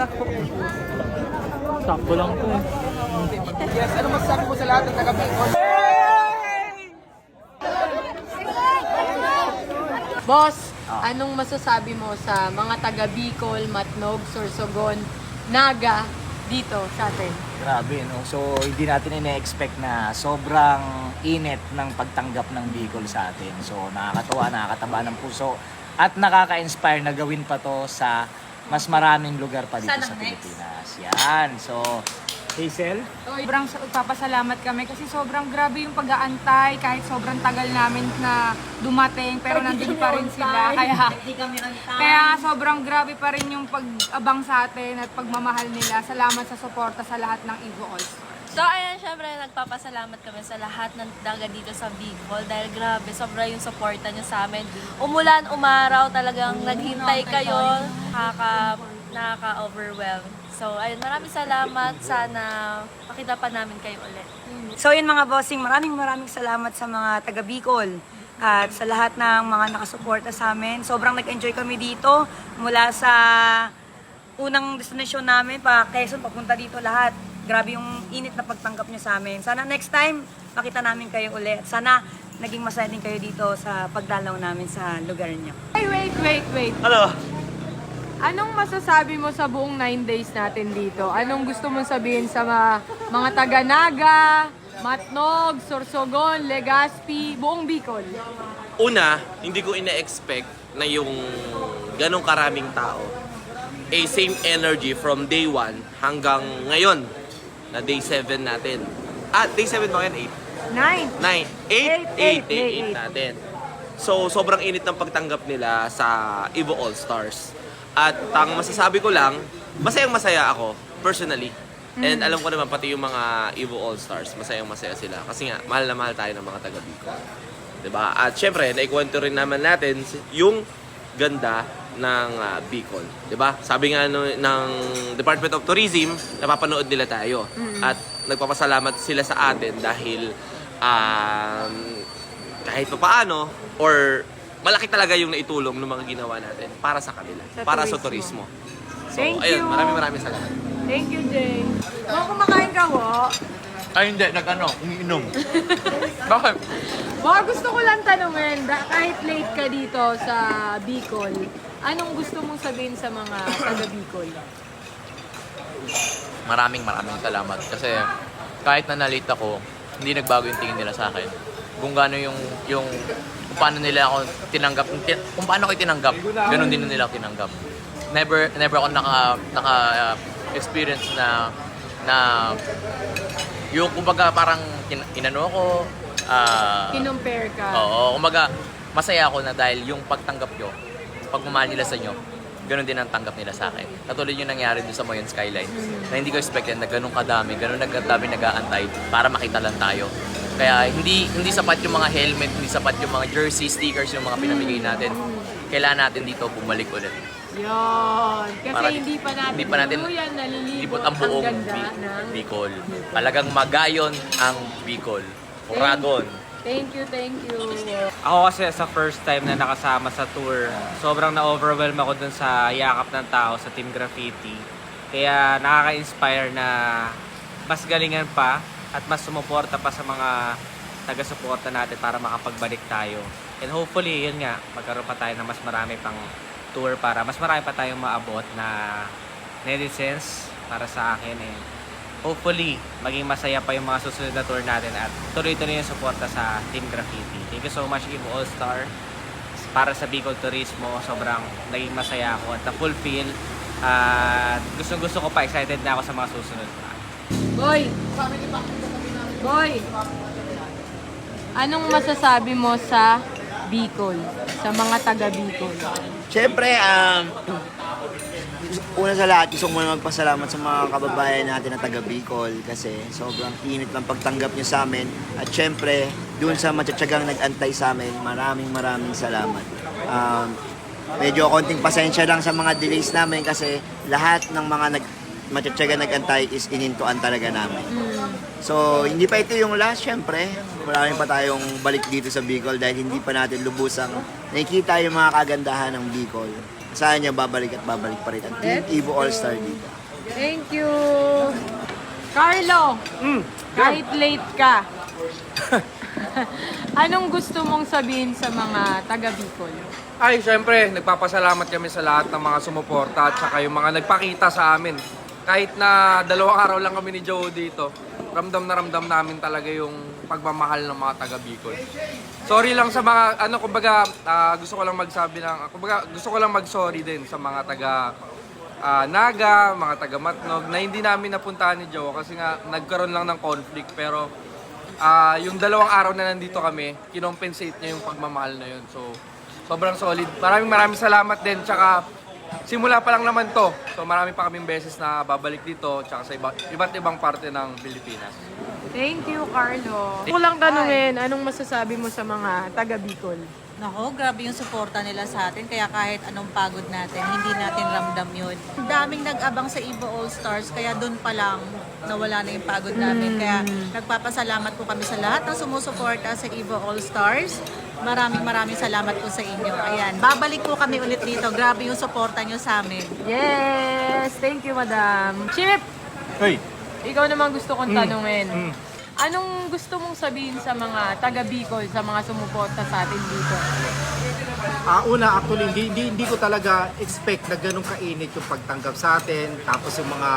Sakto lang to eh. Yes, ano masasabi mo sa lahat ng taga Bicol? Boss, anong masasabi mo sa mga taga Bicol, Matnog, Sorsogon, Naga dito sa atin? Grabe, no? So, hindi natin ina-expect na sobrang init ng pagtanggap ng Bicol sa atin. So, nakakatuwa, nakakataba ng puso at nakaka-inspire na gawin pa to sa mas maraming lugar pa dito Sana sa next. Pilipinas. Yan. So, Hazel? Sobrang papasalamat kami kasi sobrang grabe yung pag-aantay kahit sobrang tagal namin na dumating pero nandun pa rin sila. Kaya, kaya sobrang grabe pa rin yung pag-abang sa atin at pagmamahal nila. Salamat sa suporta sa lahat ng Evo All Stars. So, ayan, syempre, nagpapasalamat kami sa lahat ng daga dito sa Bicol dahil grabe, sobra yung suporta niyo sa amin. Umulan, umaraw, talagang naghintay kayo, nakaka, nakaka-overwhelm. So, ayun, maraming salamat. Sana makita pa namin kayo ulit. So yun mga bossing, maraming maraming salamat sa mga taga Bicol at sa lahat ng mga nakasuporta sa amin. Sobrang nag-enjoy kami dito mula sa unang destination namin pa Quezon papunta dito lahat. Grabe yung init na pagtanggap niyo sa amin. Sana next time makita namin kayo ulit. Sana naging masaya din kayo dito sa pagdalaw namin sa lugar niyo. Hey, wait, wait, wait. Ano? Anong masasabi mo sa buong 9 days natin dito? Anong gusto mong sabihin sa mga, mga taga Naga, Matnog, Sorsogon, Legazpi, buong Bicol? una, hindi ko ina-expect na yung ganong karaming tao, a same energy from day 1 hanggang ngayon, na day 7 natin. Ah, day 7 ba yan? 8? Nine! 9? 8? 8, day 8 natin. So, sobrang init ng pagtanggap nila sa Evo All Stars. At ang masasabi ko lang, masayang masaya ako, personally. And alam ko naman, pati yung mga Evo All Stars, masayang masaya sila. Kasi nga, mahal na mahal tayo ng mga taga Bicol. 'Di ba? At syempre, naikwento rin naman natin yung ganda ng ah, Bicol, 'di ba? Sabi nga no, ng Department of Tourism, napapanood nila tayo. At nagpapasalamat sila sa atin dahil um, kahit pa paano or malaki talaga yung naitulong ng mga ginawa natin para sa kanila, Sa para sa turismo. turismo. So, Thank ayun, you. maraming maraming salamat. Thank you, Jay. Mga kumakain ka, wo? Ay hindi, nag-ano, umiinom. Bakit? Mga gusto ko lang tanungin, kahit late ka dito sa Bicol, anong gusto mong sabihin sa mga taga Bicol? Maraming maraming salamat. Kasi kahit na nalate ako, hindi nagbago yung tingin nila sa akin. Kung gaano yung, yung kung paano nila ako tinanggap, tin- kung paano ako tinanggap, ganun din nila ako tinanggap. Never, never ako naka, naka uh, experience na na yung kumbaga parang kin, inano ako ah, Kinumpare ka. Oo, kumaga, masaya ako na dahil yung pagtanggap nyo, pagmamahal nila sa inyo, ganun din ang tanggap nila sa akin. Katulad yung nangyari dun sa Moyon Skyline, na hindi ko expected na ganun kadami, ganun nagkadami nag-aantay para makita lang tayo. Kaya hindi hindi sapat yung mga helmet, hindi sapat yung mga jersey, stickers, yung mga pinamigay natin. Kailangan natin dito bumalik ulit. Yan. Kasi Para- hindi pa natin, hindi pa natin tuluyan nalilibot Libot ang buong ganda Bi- ng... Bicol. Talagang magayon ang Bicol. Uragon. Thank you, thank you. Ako kasi sa first time na nakasama sa tour, sobrang na-overwhelm ako dun sa yakap ng tao sa Team Graffiti. Kaya nakaka-inspire na mas galingan pa at mas sumuporta pa sa mga taga-suporta natin para makapagbalik tayo. And hopefully, yun nga, magkaroon pa tayo ng mas marami pang tour para mas marami pa tayong maabot na netizens para sa akin. And hopefully, maging masaya pa yung mga susunod na tour natin at tuloy-tuloy yung suporta sa Team Graffiti. Thank you so much, Evo All-Star. Para sa Bicol Turismo, sobrang naging masaya ako at na-fulfill. At gustong-gusto ko pa, excited na ako sa mga susunod pa. Boy! Boy! Anong masasabi mo sa Bicol? Sa mga taga Bicol? Siyempre, um, una sa lahat, gusto ko muna magpasalamat sa mga kababayan natin na taga Bicol kasi sobrang init ng pagtanggap niyo sa amin. At siyempre, dun sa matsatsagang nag-antay sa amin, maraming maraming salamat. Um, medyo konting pasensya lang sa mga delays namin kasi lahat ng mga nag matyatsyaga nag-antay is inintuan talaga namin. So, hindi pa ito yung last, syempre. Marami pa tayong balik dito sa Bicol dahil hindi pa natin lubusang nakikita yung mga kagandahan ng Bicol. Saan niya babalik at babalik pa rin ang Team Evo All-Star dito. Thank you. Carlo, kahit late ka, anong gusto mong sabihin sa mga taga Bicol? Ay, syempre, nagpapasalamat kami sa lahat ng mga sumuporta at saka yung mga nagpakita sa amin. Kahit na dalawang araw lang kami ni Joe dito, ramdam na ramdam namin talaga yung pagmamahal ng mga taga Bicol. Sorry lang sa mga, ano, kumbaga, ah, gusto ko lang magsabi ng, kumbaga, gusto ko lang mag-sorry din sa mga taga ah, Naga, mga taga Matnog, na hindi namin napuntahan ni Joe kasi nga nagkaroon lang ng conflict. Pero ah, yung dalawang araw na nandito kami, kinompensate niya yung pagmamahal na yun. So, sobrang solid. Maraming maraming salamat din. Tsaka, simula pa lang naman to. So, marami pa kaming beses na babalik dito. Tsaka sa iba, iba't ibang parte ng Pilipinas. Thank you, Carlo. Kung lang tanungin, anong masasabi mo sa mga taga Bicol? Nako, grabe yung suporta nila sa atin. Kaya kahit anong pagod natin, hindi natin ramdam yun. Ang daming nag-abang sa Evo All-Stars, kaya doon pa lang nawala na yung pagod namin. Kaya nagpapasalamat po kami sa lahat ng sumusuporta sa Evo All-Stars. Maraming maraming salamat po sa inyo. Ayan, babalik po kami ulit dito. Grabe yung suporta nyo sa amin. Yes! Thank you, madam. Chip! Hey, Ikaw naman gusto kong tanungin. Anong gusto mong sabihin sa mga taga Bicol, sa mga sumuporta sa atin dito? ah, una actually hindi, hindi, hindi ko talaga expect na ganun kainit yung pagtanggap sa atin. Tapos yung mga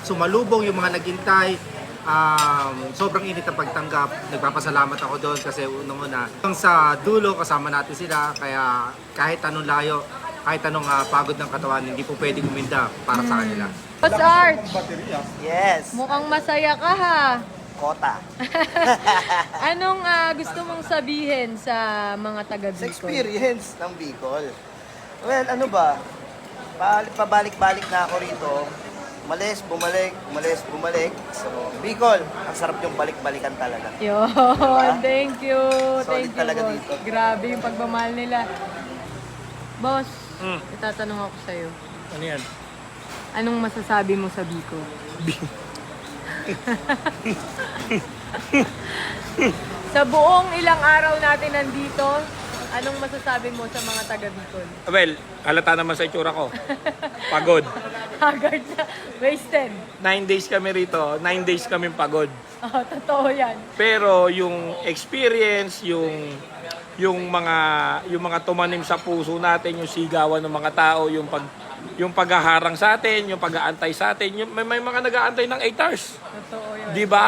sumalubong, yung mga naghintay, um, sobrang init ang pagtanggap. Nagpapasalamat ako doon kasi unang-una. Hanggang sa dulo, kasama natin sila. Kaya kahit anong layo, kahit anong ah, pagod ng katawan, hindi po pwede guminda para sa kanila. Boss Art, Yes! mukhang masaya ka ha. Kota. Anong ah, gusto mong sabihin sa mga taga Sa Bicol? experience ng Bicol. Well, ano ba? Pa- Pabalik-balik na ako rito. Umalis, bumalik, umalis, bumalik. So, Bicol, ang sarap yung balik-balikan talaga. Yun, thank you. Solid Thank you, talaga boss. dito. Grabe yung pagmamahal nila. Boss, itatanong ako sa'yo. Ano yan? Anong masasabi mo sa Bicol? sa buong ilang araw natin nandito, anong masasabi mo sa mga taga Bicol? Well, halata naman sa itsura ko. Pagod. Haggard na, wasted. Nine days kami rito, nine days kami pagod. Oh, totoo yan. Pero yung experience, yung yung mga yung mga tumanim sa puso natin, yung sigawan ng mga tao, yung pag yung paghaharang sa atin, yung pag-aantay sa atin, yung, may, may mga nag-aantay ng 8 hours. Totoo yun. Di ba?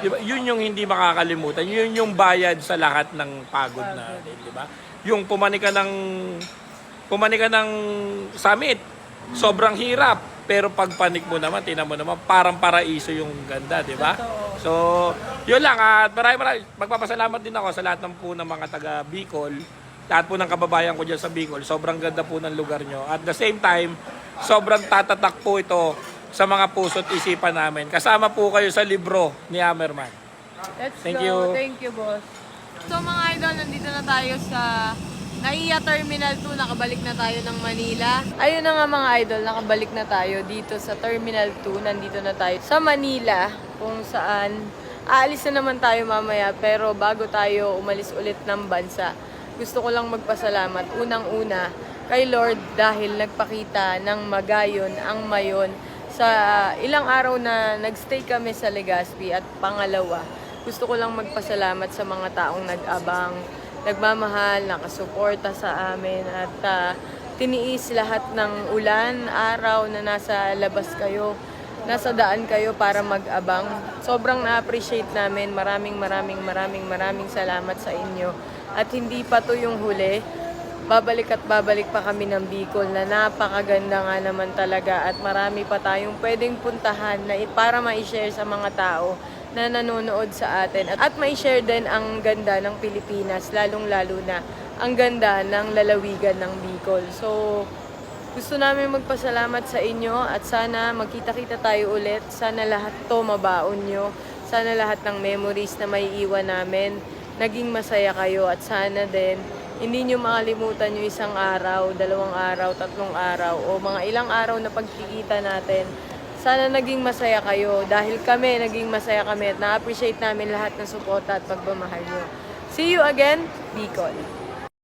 Di ba? Yun yung hindi makakalimutan. Yun yung bayad sa lahat ng pagod natin, di ba? Yung pumani ka ng pumani ka ng summit, sobrang hirap. Pero pag panik mo naman, tinan mo naman, parang paraiso yung ganda, di ba? So, yun lang. At maraming maraming, magpapasalamat din ako sa lahat ng po ng mga taga Bicol. Lahat po ng kababayan ko dyan sa Bicol. Sobrang ganda po ng lugar nyo. At the same time, sobrang tatatak po ito sa mga puso't isipan namin. Kasama po kayo sa libro ni Hammerman. Let's Thank go. you. Thank you, boss. So mga idol, nandito na tayo sa Naiya Terminal 2. Nakabalik na tayo ng Manila. Ayun na nga mga idol, nakabalik na tayo dito sa Terminal 2. Nandito na tayo sa Manila kung saan aalis na naman tayo mamaya. Pero bago tayo umalis ulit ng bansa, gusto ko lang magpasalamat. Unang-una kay Lord dahil nagpakita ng magayon ang mayon sa ilang araw na nagstay kami sa Legazpi at pangalawa, gusto ko lang magpasalamat sa mga taong nag-abang, nagmamahal, nakasuporta sa amin at ah, tiniis lahat ng ulan, araw na nasa labas kayo, nasa daan kayo para mag-abang. Sobrang na-appreciate namin. Maraming maraming maraming maraming salamat sa inyo. At hindi pa to yung huli babalik at babalik pa kami ng Bicol na napakaganda nga naman talaga at marami pa tayong pwedeng puntahan na para ma-share sa mga tao na nanonood sa atin at, at ma-share din ang ganda ng Pilipinas lalong-lalo na ang ganda ng lalawigan ng Bicol. So, gusto namin magpasalamat sa inyo at sana magkita-kita tayo ulit. Sana lahat to mabaon nyo. Sana lahat ng memories na may iwan namin, naging masaya kayo at sana din hindi nyo makalimutan yung isang araw, dalawang araw, tatlong araw o mga ilang araw na pagkikita natin Sana naging masaya kayo dahil kami, naging masaya kami at na-appreciate namin lahat ng suporta at pagmamahal nyo. See you again, Bicol!